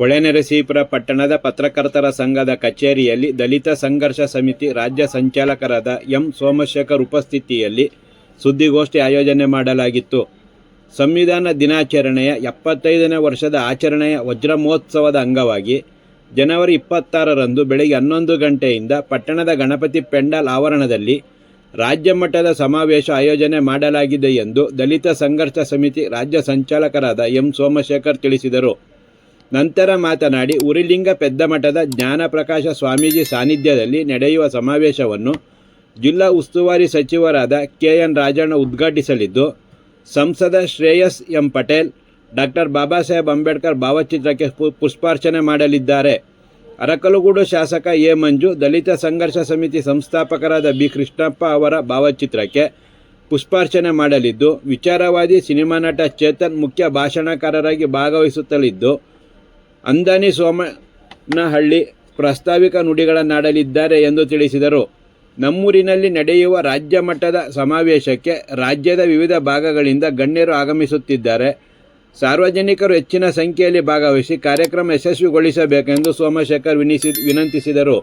ಹೊಳೆನರಸೀಪುರ ಪಟ್ಟಣದ ಪತ್ರಕರ್ತರ ಸಂಘದ ಕಚೇರಿಯಲ್ಲಿ ದಲಿತ ಸಂಘರ್ಷ ಸಮಿತಿ ರಾಜ್ಯ ಸಂಚಾಲಕರಾದ ಎಂ ಸೋಮಶೇಖರ್ ಉಪಸ್ಥಿತಿಯಲ್ಲಿ ಸುದ್ದಿಗೋಷ್ಠಿ ಆಯೋಜನೆ ಮಾಡಲಾಗಿತ್ತು. ಸಂವಿಧಾನ ದಿನಾಚರಣೆಯ ಎಪ್ಪತ್ತೈದನೇ ವರ್ಷದ ಆಚರಣೆಯ ವಜ್ರ ಮಹೋತ್ಸವದ ಅಂಗವಾಗಿ ಜನವರಿ ಇಪ್ಪತ್ತಾರರಂದು ಬೆಳಗ್ಗೆ ಹನ್ನೊಂದು ಗಂಟೆಯಿಂದ ಪಟ್ಟಣದ ಗಣಪತಿ ಪೆಂಡಾಲ್ ಆವರಣದಲ್ಲಿ ರಾಜ್ಯ ಮಟ್ಟದ ಸಮಾವೇಶ ಆಯೋಜನೆ ಮಾಡಲಾಗಿದೆ ಎಂದು ದಲಿತ ಸಂಘರ್ಷ ಸಮಿತಿ ರಾಜ್ಯ ಸಂಚಾಲಕರಾದ ಎಂ ಸೋಮಶೇಖರ್ ತಿಳಿಸಿದರು. ನಂತರ ಮಾತನಾಡಿ, ಉರಿಲಿಂಗ ಪೆದ್ದಮಠದ ಜ್ಞಾನಪ್ರಕಾಶ ಸ್ವಾಮೀಜಿ ಸಾನ್ನಿಧ್ಯದಲ್ಲಿ ನಡೆಯುವ ಸಮಾವೇಶವನ್ನು ಜಿಲ್ಲಾ ಉಸ್ತುವಾರಿ ಸಚಿವರಾದ ಕೆ ಎನ್ ರಾಜಣ್ಣ ಉದ್ಘಾಟಿಸಲಿದ್ದು, ಸಂಸದ ಶ್ರೇಯಸ್ ಎಂ ಪಟೇಲ್, ಡಾಕ್ಟರ್ ಬಾಬಾ ಸಾಹೇಬ್ ಅಂಬೇಡ್ಕರ್ ಭಾವಚಿತ್ರಕ್ಕೆ ಪುಷ್ಪಾರ್ಚನೆ ಮಾಡಲಿದ್ದಾರೆ. ಅರಕಲಗೂಡು ಶಾಸಕ ಎ ಮಂಜು, ದಲಿತ ಸಂಘರ್ಷ ಸಮಿತಿ ಸಂಸ್ಥಾಪಕರಾದ ಬಿ ಕೃಷ್ಣಪ್ಪ ಅವರ ಭಾವಚಿತ್ರಕ್ಕೆ ಪುಷ್ಪಾರ್ಚನೆ ಮಾಡಲಿದ್ದು, ವಿಚಾರವಾದಿ ಸಿನಿಮಾ ನಟ ಚೇತನ್ ಮುಖ್ಯ ಭಾಷಣಕಾರರಾಗಿ ಭಾಗವಹಿಸುತ್ತಲಿದ್ದು ಅಂದಾನಿ ಸೋಮನಹಳ್ಳಿ ಪ್ರಾಸ್ತಾವಿಕ ನುಡಿಗಳನ್ನಾಡಲಿದ್ದಾರೆ ಎಂದು ತಿಳಿಸಿದರು. ನಮ್ಮೂರಿನಲ್ಲಿ ನಡೆಯುವ ರಾಜ್ಯ ಮಟ್ಟದ ಸಮಾವೇಶಕ್ಕೆ ರಾಜ್ಯದ ವಿವಿಧ ಭಾಗಗಳಿಂದ ಗಣ್ಯರು ಆಗಮಿಸುತ್ತಿದ್ದಾರೆ. ಸಾರ್ವಜನಿಕರು ಹೆಚ್ಚಿನ ಸಂಖ್ಯೆಯಲ್ಲಿ ಭಾಗವಹಿಸಿ ಕಾರ್ಯಕ್ರಮ ಯಶಸ್ವಿಗೊಳಿಸಬೇಕೆಂದು ಸೋಮಶೇಖರ್ ವಿನಿಸಿ, ವಿನಂತಿಸಿದರು.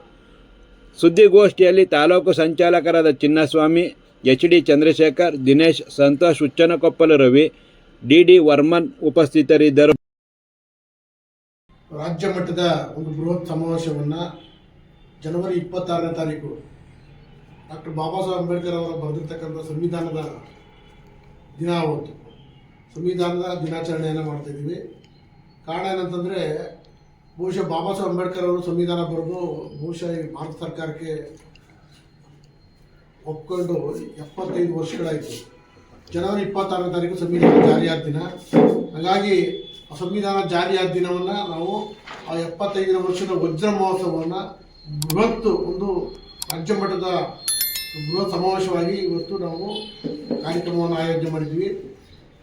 ಸುದ್ದಿಗೋಷ್ಠಿಯಲ್ಲಿ ತಾಲೂಕು ಸಂಚಾಲಕರಾದ Chinnaswamy H D Chandrashekar, Dinesh Santosh Uchchanakoppalu Ravi, D D Varman ಉಪಸ್ಥಿತರಿದ್ದರು. ರಾಜ್ಯ ಮಟ್ಟದ ಒಂದು ಬೃಹತ್ ಸಮಾವೇಶವನ್ನು ಜನವರಿ ಇಪ್ಪತ್ತಾರನೇ ತಾರೀಕು ಡಾಕ್ಟರ್ ಬಾಬಾ ಸಾಹೇಬ್ ಅಂಬೇಡ್ಕರ್ ಅವರ ಬರೆದಿರ್ತಕ್ಕಂಥ ಸಂವಿಧಾನದ ದಿನ ಆವತ್ತು. ಸಂವಿಧಾನದ ದಿನಾಚರಣೆಯನ್ನು ಮಾಡ್ತಾ ಇದ್ದೀವಿ. ಕಾರಣ ಏನಂತಂದರೆ, ಬಹುಶಃ ಬಾಬಾ ಸಾಹೇಬ್ ಅಂಬೇಡ್ಕರ್ ಅವರು ಸಂವಿಧಾನ ಬರೆದು ಬಹುಶಃ ಈ ಭಾರತ ಸರ್ಕಾರಕ್ಕೆ ಒಪ್ಕೊಂಡು ಎಪ್ಪತ್ತೈದು ವರ್ಷಗಳಾಯಿತು. ಜನವರಿ ಇಪ್ಪತ್ತಾರನೇ ತಾರೀಕು ಸಂವಿಧಾನ ಜಾರಿಯಾದ ದಿನ. ಹಾಗಾಗಿ ಸಂವಿಧಾನ ಜಾರಿಯಾದ ದಿನವನ್ನು ನಾವು ಆ ಎಪ್ಪತ್ತೈದನೇ ವರ್ಷದ ವಜ್ರ ಮಹೋತ್ಸವವನ್ನು ಬೃಹತ್ ಒಂದು ರಾಜ್ಯ ಮಟ್ಟದ ಬೃಹತ್ ಸಮಾವೇಶವಾಗಿ ಇವತ್ತು ನಾವು ಕಾರ್ಯಕ್ರಮವನ್ನು ಆಯೋಜನೆ ಮಾಡಿದ್ವಿ.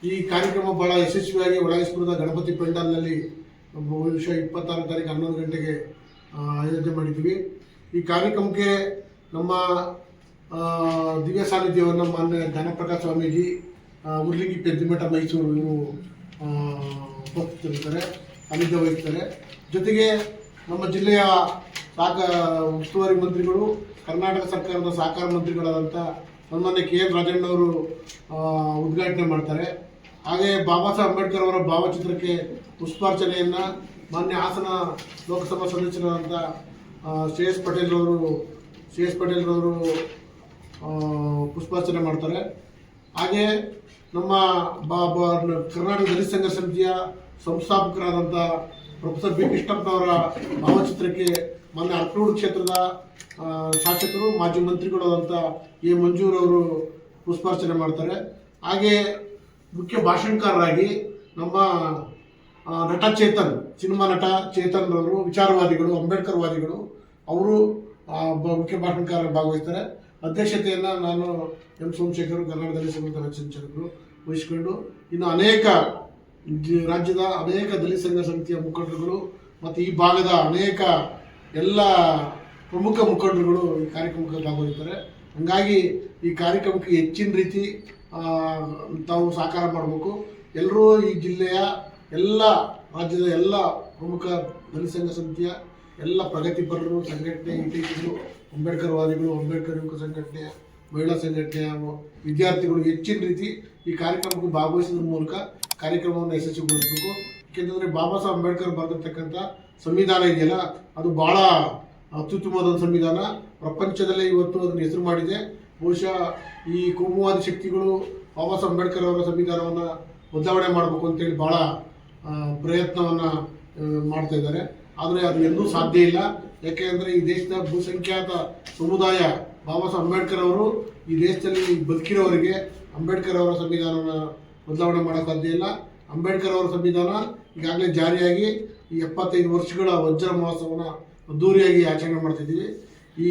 ಈ ಕಾರ್ಯಕ್ರಮ ಬಹಳ ಯಶಸ್ವಿಯಾಗಿ ಒಳಗಿಸ್ಪುರದ ಗಣಪತಿ ಪೆಂಡಾಲ್ನಲ್ಲಿ ಬಹುಶಃ ಇಪ್ಪತ್ತಾರು ತಾರೀಕು ಹನ್ನೊಂದು ಗಂಟೆಗೆ ಆಯೋಜನೆ ಮಾಡಿದ್ವಿ. ಈ ಕಾರ್ಯಕ್ರಮಕ್ಕೆ ನಮ್ಮ ದಿವ್ಯ ಸಾನ್ನಿಧ್ಯವನ್ನು ಮಾನ್ಯ ಜ್ಞಾನಪ್ರಕಾಶ್ ಸ್ವಾಮೀಜಿ ಉರ್ಲಿಂಗಿ ಪೆದ್ದಿಮಠ ಮೈಸೂರು ಇವರು ಉಪಸ್ಥಿತರಿರ್ತಾರೆ ಸಾನ್ನಿಧ್ಯ ವಹಿಸ್ತಾರೆ ಜೊತೆಗೆ ನಮ್ಮ ಜಿಲ್ಲೆಯ ಸಾಕ, ಉಸ್ತುವಾರಿ ಮಂತ್ರಿಗಳು, ಕರ್ನಾಟಕ ಸರ್ಕಾರದ ಸಹಕಾರ ಮಂತ್ರಿಗಳಾದಂಥ ಸನ್ಮಾನ್ಯ ಕೆ ಎನ್ ರಾಜಣ್ಣವರು ಉದ್ಘಾಟನೆ ಮಾಡ್ತಾರೆ. ಹಾಗೆ ಬಾಬಾ ಸಾಹೇಬ್ ಅಂಬೇಡ್ಕರ್ ಅವರ ಭಾವಚಿತ್ರಕ್ಕೆ ಪುಷ್ಪಾರ್ಚನೆಯನ್ನು ಮಾನ್ಯ ಹಾಸನ ಲೋಕಸಭಾ ಸದಸ್ಯರಾದಂಥ ಶ್ರೇಯಸ್ ಪಟೇಲ್ ಅವರು ಶ್ರೇಯಸ್ ಪಟೇಲ್ರವರು ಪುಷ್ಪಾರ್ಚನೆ ಮಾಡ್ತಾರೆ. ಹಾಗೆ ನಮ್ಮ ಕರ್ನಾಟಕ ಸಂಘ ಸಮಿತಿಯ ಸಂಸ್ಥಾಪಕರಾದಂಥ ಪ್ರೊಫೆಸರ್ ಬಿ ಕೃಷ್ಣಪ್ಪನವರ ಭಾವಚಿತ್ರಕ್ಕೆ ಮೊನ್ನೆ ಅರ್ಕೂರು ಕ್ಷೇತ್ರದ ಶಾಸಕರು, ಮಾಜಿ ಮಂತ್ರಿಗಳಾದಂಥ ಎ ಮಂಜೂರವರು ಪುಷ್ಪಾರ್ಚನೆ ಮಾಡ್ತಾರೆ. ಹಾಗೆ ಮುಖ್ಯ ಭಾಷಣಕಾರರಾಗಿ ನಮ್ಮ ನಟ ಚೇತನ್, ಸಿನಿಮಾ ನಟ ಚೇತನ್ ಅವರು ವಿಚಾರವಾದಿಗಳು, ಅಂಬೇಡ್ಕರ್ ವಾದಿಗಳು, ಅವರು ಮುಖ್ಯ ಭಾಷಣಕಾರ ಭಾಗವಹಿಸ್ತಾರೆ. ಅಧ್ಯಕ್ಷತೆಯನ್ನು ನಾನು ಎಂ ಸೋಮಶೇಖರ್ ಕರ್ನಾಟಕದಲ್ಲಿ ಸಂಘದ ಸಂಚಾಲಕರು ವಹಿಸಿಕೊಂಡು ಇನ್ನು ಅನೇಕ ರಾಜ್ಯದ ಅನೇಕ ದಲಿತ ಸಂಘ ಸಮಿತಿಯ ಮುಖಂಡರುಗಳು ಮತ್ತು ಈ ಭಾಗದ ಅನೇಕ ಎಲ್ಲ ಪ್ರಮುಖ ಮುಖಂಡರುಗಳು ಈ ಕಾರ್ಯಕ್ರಮಕ್ಕೆ ಭಾಗವಹಿಸ್ತಾರೆ ಹಾಗಾಗಿ ಈ ಕಾರ್ಯಕ್ರಮಕ್ಕೆ ಹೆಚ್ಚಿನ ರೀತಿ ತಾವು ಸಹಕಾರ ಮಾಡಬೇಕು. ಎಲ್ಲರೂ ಈ ಜಿಲ್ಲೆಯ ಎಲ್ಲ ರಾಜ್ಯದ ಎಲ್ಲ ಪ್ರಮುಖ ದಲಿತ ಸಂಘ ಸಮಿತಿಯ ಎಲ್ಲ ಪ್ರಗತಿಪರರು, ಸಂಘಟನೆ ಹಿತೈಷಿಗಳು ಅಂಬೇಡ್ಕರ್ ವಾದಿಗಳು ಅಂಬೇಡ್ಕರ್ ಯುವಕ ಸಂಘಟನೆ, ಮಹಿಳಾ ಸಂಘಟನೆಯ ವಿದ್ಯಾರ್ಥಿಗಳು ಹೆಚ್ಚಿನ ರೀತಿ ಈ ಕಾರ್ಯಕ್ರಮಕ್ಕೆ ಭಾಗವಹಿಸೋದ್ರ ಮೂಲಕ ಕಾರ್ಯಕ್ರಮವನ್ನು ಯಶಸ್ವಿಗೊಳಿಸಬೇಕು. ಏಕೆಂತಂದರೆ ಬಾಬಾ ಸಾಹೇಬ್ ಅಂಬೇಡ್ಕರ್ ಬರೆದಿರ್ತಕ್ಕಂಥ ಸಂವಿಧಾನ ಇದೆಯಲ್ಲ, ಅದು ಭಾಳ ಅತ್ಯುತ್ತಮವಾದ ಸಂವಿಧಾನ. ಪ್ರಪಂಚದಲ್ಲೇ ಇವತ್ತು ಅದನ್ನು ಹೆಸರು ಮಾಡಿದೆ. ಬಹುಶಃ ಈ ಕೋಮುವಾದಿ ಶಕ್ತಿಗಳು ಬಾಬಾ ಸಾಹೇಬ್ ಅಂಬೇಡ್ಕರ್ ಅವರ ಸಂವಿಧಾನವನ್ನು ಬದಲಾವಣೆ ಮಾಡಬೇಕು ಅಂತೇಳಿ ಭಾಳ ಪ್ರಯತ್ನವನ್ನು ಮಾಡ್ತಾ ಇದ್ದಾರೆ. ಆದರೆ ಅದು ಎಂದೂ ಸಾಧ್ಯ ಇಲ್ಲ. ಯಾಕೆಂದರೆ ಈ ದೇಶದ ಬಹುಸಂಖ್ಯಾತ ಸಮುದಾಯ ಬಾಬಾ ಸಾಹೇಬ್ ಅಂಬೇಡ್ಕರ್ ಅವರು ಈ ದೇಶದಲ್ಲಿ ಬದುಕಿರೋರಿಗೆ ಅಂಬೇಡ್ಕರ್ ಅವರ ಸಂವಿಧಾನವನ್ನು ಬದಲಾವಣೆ ಮಾಡೋಕ್ಕೆ ಸಾಧ್ಯ ಇಲ್ಲ. ಅಂಬೇಡ್ಕರ್ ಅವರ ಸಂವಿಧಾನ ಈಗಾಗಲೇ ಜಾರಿಯಾಗಿ ಈ ಎಪ್ಪತ್ತೈದು ವರ್ಷಗಳ ವಜ್ರ ಮಹೋತ್ಸವನ ಅದ್ದೂರಿಯಾಗಿ ಆಚರಣೆ ಮಾಡ್ತಿದ್ದೀವಿ. ಈ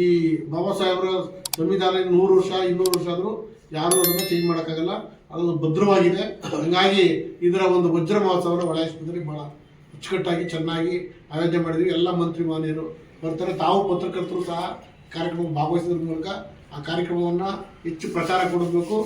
ಬಾಬಾ ಸಾಹೇಬರ ಸಂವಿಧಾನ ನೂರು ವರ್ಷ, ಇನ್ನೂರು ವರ್ಷ ಆದರೂ ಯಾರೂ ಅದನ್ನು ಚೇಂಜ್ ಮಾಡೋಕ್ಕಾಗಲ್ಲ. ಅದು ಭದ್ರವಾಗಿದೆ. ಹಂಗಾಗಿ ಇದರ ಒಂದು ವಜ್ರ ಮಹೋತ್ಸವನ ಒಳಗಿಸಿದ್ರೆ ಭಾಳ ಅಚ್ಚುಕಟ್ಟಾಗಿ ಚೆನ್ನಾಗಿ ಆಯೋಜನೆ ಮಾಡಿದ್ವಿ ಎಲ್ಲ ಮಂತ್ರಿ ಮಾನ್ಯರು ಬರ್ತಾರೆ. ತಾವು ಪತ್ರಕರ್ತರು ಸಹ ಕಾರ್ಯಕ್ರಮ ಭಾಗವಹಿಸೋದ್ರ ಮೂಲಕ ಆ ಕಾರ್ಯಕ್ರಮವನ್ನು ಹೆಚ್ಚು ಪ್ರಚಾರ ಕೊಡಬೇಕು.